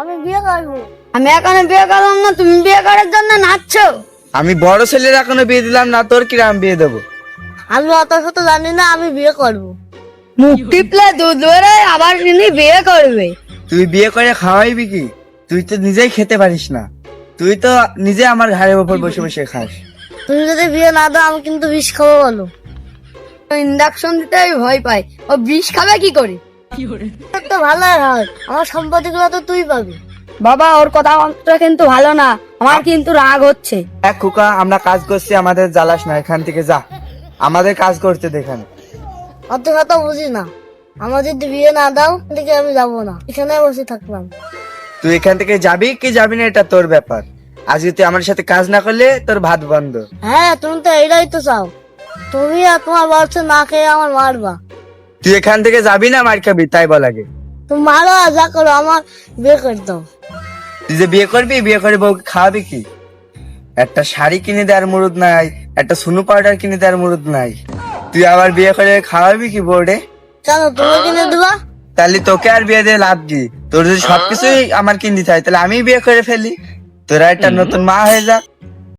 আমি বিয়ে করব। আমি এখনও বিয়ে করলাম না তুমি বিয়ে করার জন্য নাচছো। আমি বড় ছেলের এখনও বিয়ে দিলাম না তোর কিরাম বিয়ে দেবো? আমি অত শত জানি না আমি বিয়ে করব। মুখ টিপলে দুধ বেরোয় আবার তিনি বিয়ে করবে। তুই বিয়ে করে খাওয়াইবি কি? তুই তো নিজেই খেতে পারিস না। তুই তো নিজে আমার ঘাড়ের উপর বসে বসে খাস। তুমি যদি বিয়ে না দাও আমি কিন্তু বিষ খাব বলো। ইন্ডাকশন দিতে আমি ভয় পাই ও বিষ খাবে কি করে? তো ভালোই হয়। আমার সম্পত্তি গুলো তো তুই পাবি। বাবা ওর কথা কিন্তু ভালো না। আমার কিন্তু রাগ হচ্ছে। এক খুকা আমরা কাজ করছি আমাদের জ্বালাস না এখান থেকে যা। আমাদের কাজ করতে দেখান অত কথা বুঝি না। আমার যদি বিয়ে না দাও দিকে আমি যাব না। এখানে বসে থাকলাম। তুই এখান থেকে যাবি কি যাবি না এটা তোর ব্যাপার। আজকে তুই আমার সাথে কাজ না করলে তোর ভাত বন্ধ। হ্যাঁ তুমি তো এইটাই তো চাও। তুমি আর তোমার বাচ্চা না খেয়ে আমার মারবা। তুই এখান থেকে যাবি না মার খাবি? তাই বল আগে। তুমি মারো যা করো আমার বিয়ে করে দাও। তুই যে বিয়ে করবি বিয়ে করে বউকে খাওয়াবি কি? একটা শাড়ি কিনে দেওয়ার মুরুদ নাই একটা সুনু পাউডার কিনে দেওয়ার মুরুদ নাই। তুই আবার বিয়ে করে খাওয়াবি কি বোর্ডে কেন তুমি কিনে দিবা? তাহলে তোকে আর বিয়ে দিয়ে লাভ কি? তোর যদি সবকিছুই আমার কিনে দিতে হয় তাহলে আমি বিয়ে করে ফেলি। তোরা একটা নতুন মা হয়ে যা।